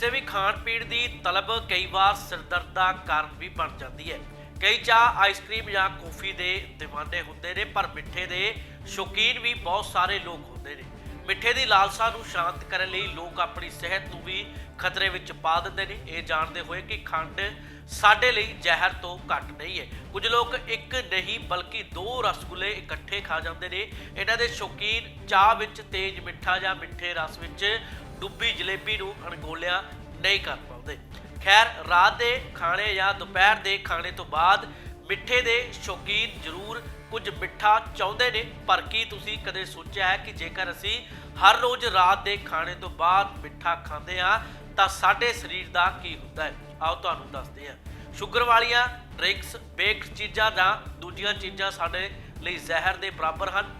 ਕਿਸੇ ਵੀ ਖਾਣ ਪੀਣ ਦੀ ਤਲਬ ਕਈ ਵਾਰ ਸਿਰਦਰਦ ਦਾ ਕਾਰਨ ਵੀ ਬਣ ਜਾਂਦੀ ਹੈ। ਕਈ ਚਾਹ ਆਈਸਕ੍ਰੀਮ ਜਾਂ ਕੌਫੀ ਦੇ دیਵਾਨੇ ਹੁੰਦੇ ਨੇ, ਪਰ ਮਿੱਠੇ ਦੇ ਸ਼ੌਕੀਨ ਵੀ ਬਹੁਤ ਸਾਰੇ ਲੋਕ ਹੁੰਦੇ ਨੇ। ਮਿੱਠੇ ਦੀ ਲਾਲਸਾ ਨੂੰ ਸ਼ਾਂਤ ਕਰਨ ਲਈ ਲੋਕ ਆਪਣੀ ਸਿਹਤ ਨੂੰ ਵੀ ਖਤਰੇ ਵਿੱਚ ਪਾ ਦਿੰਦੇ ਨੇ। ਇਹ ਜਾਣਦੇ ਹੋਏ ਕਿ ਖੰਡ ਸਾਡੇ ਲਈ ਜ਼ਹਿਰ ਤੋਂ ਘੱਟ ਨਹੀਂ ਹੈ। ਕੁਝ ਲੋਕ ਇੱਕ ਨਹੀਂ, ਬਲਕਿ ਦੋ ਰਸਗੁੱਲੇ ਇਕੱਠੇ ਖਾ ਜਾਂਦੇ ਨੇ। ਇਹਨਾਂ ਦੇ ਸ਼ੌਕੀਨ ਚਾਹ ਵਿੱਚ ਤੇਜ਼ ਮਿੱਠਾ ਜਾਂ ਮਿੱਠੇ ਰਸ ਵਿੱਚ ਡੁੱਬੀ ਜਲੇਬੀ ਨੂੰ ਅਣਗੋਲਿਆ ਨਹੀਂ ਕਰ ਪਾਉਂਦੇ। ਖੈਰ, ਰਾਤ ਦੇ ਖਾਣੇ ਜਾਂ ਦੁਪਹਿਰ ਦੇ ਖਾਣੇ ਤੋਂ ਬਾਅਦ ਮਿੱਠੇ ਦੇ ਸ਼ੌਕੀਨ ਜ਼ਰੂਰ ਕੁਝ ਮਿੱਠਾ ਚਾਹੁੰਦੇ ਨੇ, ਪਰ ਕੀ ਤੁਸੀਂ ਕਦੇ ਸੋਚਿਆ ਹੈ ਕਿ ਜੇਕਰ ਅਸੀਂ ਹਰ ਰੋਜ਼ ਰਾਤ ਦੇ ਖਾਣੇ ਤੋਂ ਬਾਅਦ ਮਿੱਠਾ ਖਾਂਦੇ ਹਾਂ, ਤਾਂ ਸਾਡੇ ਸਰੀਰ ਦਾ ਕੀ ਹੁੰਦਾ ਹੈ? ਆਓ ਤੁਹਾਨੂੰ ਦੱਸਦੇ ਹਾਂ। ਸ਼ੂਗਰ ਵਾਲੀਆਂ ਡਰਿੰਕਸ ਬੇਕਡ ਚੀਜ਼ਾਂ ਜਾਂ ਦੂਜੀਆਂ ਚੀਜ਼ਾਂ ਸਾਡੇ ਲਈ ਜ਼ਹਿਰ ਦੇ ਬਰਾਬਰ ਹਨ।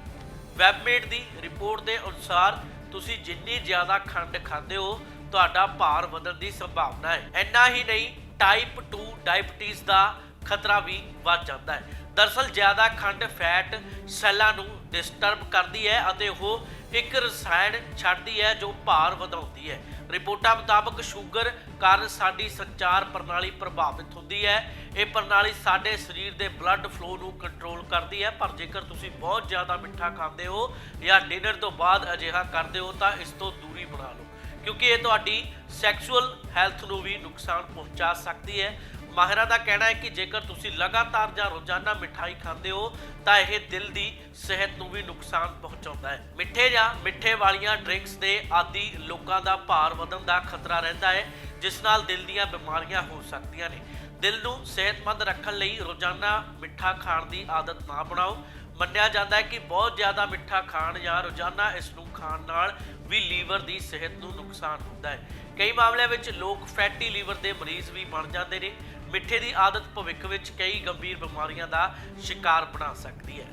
ਵੈਬਮੇਡ ਦੀ ਰਿਪੋਰਟ ਦੇ ਅਨੁਸਾਰ ਤੁਸੀਂ ਜਿੰਨੀ ਜ਼ਿਆਦਾ ਖੰਡ ਖਾਂਦੇ ਹੋ, ਤੁਹਾਡਾ ਭਾਰ ਵਧਣ ਦੀ ਸੰਭਾਵਨਾ ਹੈ। ਇੰਨਾ ਹੀ ਨਹੀਂ ਟਾਈਪ 2 ਡਾਇਬਟੀਜ਼ ਦਾ ਖਤਰਾ ਵੀ ਵੱਧ ਜਾਂਦਾ ਹੈ। ਦਰਸਲ ਜ਼ਿਆਦਾ ਖੰਡ ਫੈਟ ਸੈੱਲਾਂ ਨੂੰ ਡਿਸਟਰਬ ਕਰਦੀ ਹੈ ਅਤੇ ਉਹ ਇੱਕ ਰਸਾਇਣ ਛੱਡਦੀ ਹੈ ਜੋ ਭਾਰ ਵਧਾਉਂਦੀ ਹੈ। ਰਿਪੋਰਟਾਂ ਮੁਤਾਬਕ ਸ਼ੂਗਰ ਕਾਰਨ ਸਾਡੀ ਸੰਚਾਰ ਪ੍ਰਣਾਲੀ ਪ੍ਰਭਾਵਿਤ ਹੁੰਦੀ ਹੈ। ਇਹ ਪ੍ਰਣਾਲੀ ਸਾਡੇ ਸਰੀਰ ਦੇ ਬਲੱਡ ਫਲੋ ਨੂੰ ਕੰਟਰੋਲ ਕਰਦੀ ਹੈ, ਪਰ ਜੇਕਰ ਤੁਸੀਂ ਬਹੁਤ ਜ਼ਿਆਦਾ ਮਿੱਠਾ ਖਾਂਦੇ ਹੋ ਜਾਂ ਡਿਨਰ ਤੋਂ ਬਾਅਦ ਅਜਿਹਾ ਕਰਦੇ ਹੋ ਤਾਂ ਇਸ ਤੋਂ ਦੂਰੀ ਬਣਾ ਲਓ, ਕਿਉਂਕਿ ਇਹ ਤੁਹਾਡੀ ਸੈਕਸੁਅਲ ਹੈਲਥ ਨੂੰ ਵੀ ਨੁਕਸਾਨ ਪਹੁੰਚਾ ਸਕਦੀ ਹੈ। ਮਾਹਿਰਾਂ ਦਾ ਕਹਿਣਾ ਹੈ ਕਿ ਜੇਕਰ ਤੁਸੀਂ ਲਗਾਤਾਰ ਜਾਂ ਰੋਜ਼ਾਨਾ ਮਿਠਾਈ ਖਾਂਦੇ ਹੋ, ਤਾਂ ਇਹ ਦਿਲ ਦੀ ਸਿਹਤ ਨੂੰ ਵੀ ਨੁਕਸਾਨ ਪਹੁੰਚਾਉਂਦਾ ਹੈ। ਮਿੱਠੇ ਜਾਂ ਮਿੱਠੇ ਵਾਲੀਆਂ ਡਰਿੰਕਸ ਦੇ ਆਦੀ ਲੋਕਾਂ ਦਾ ਭਾਰ ਵਧਣ ਦਾ ਖਤਰਾ ਰਹਿੰਦਾ ਹੈ, ਜਿਸ ਨਾਲ ਦਿਲ ਦੀਆਂ ਬਿਮਾਰੀਆਂ ਹੋ ਸਕਦੀਆਂ ਨੇ। ਦਿਲ ਨੂੰ ਸਿਹਤਮੰਦ ਰੱਖਣ ਲਈ ਰੋਜ਼ਾਨਾ ਮਿੱਠਾ ਖਾਣ ਦੀ ਆਦਤ ਨਾ ਬਣਾਓ। ਮੰਨਿਆ ਜਾਂਦਾ ਹੈ ਕਿ ਬਹੁਤ ਜ਼ਿਆਦਾ ਮਿੱਠਾ ਖਾਣ ਜਾਂ ਰੋਜ਼ਾਨਾ ਇਸ ਨੂੰ ਖਾਣ ਨਾਲ ਵੀ ਲੀਵਰ ਦੀ ਸਿਹਤ ਨੂੰ ਨੁਕਸਾਨ ਹੁੰਦਾ ਹੈ। ਕਈ ਮਾਮਲਿਆਂ ਵਿੱਚ ਲੋਕ ਫੈਟੀ ਲੀਵਰ ਦੇ ਮਰੀਜ਼ ਵੀ ਬਣ ਜਾਂਦੇ ਨੇ। ਮਿੱਠੇ ਦੀ ਆਦਤ ਭਵਿੱਖ ਵਿੱਚ ਕਈ ਗੰਭੀਰ ਬਿਮਾਰੀਆਂ ਦਾ ਸ਼ਿਕਾਰ ਬਣਾ ਸਕਦੀ ਹੈ।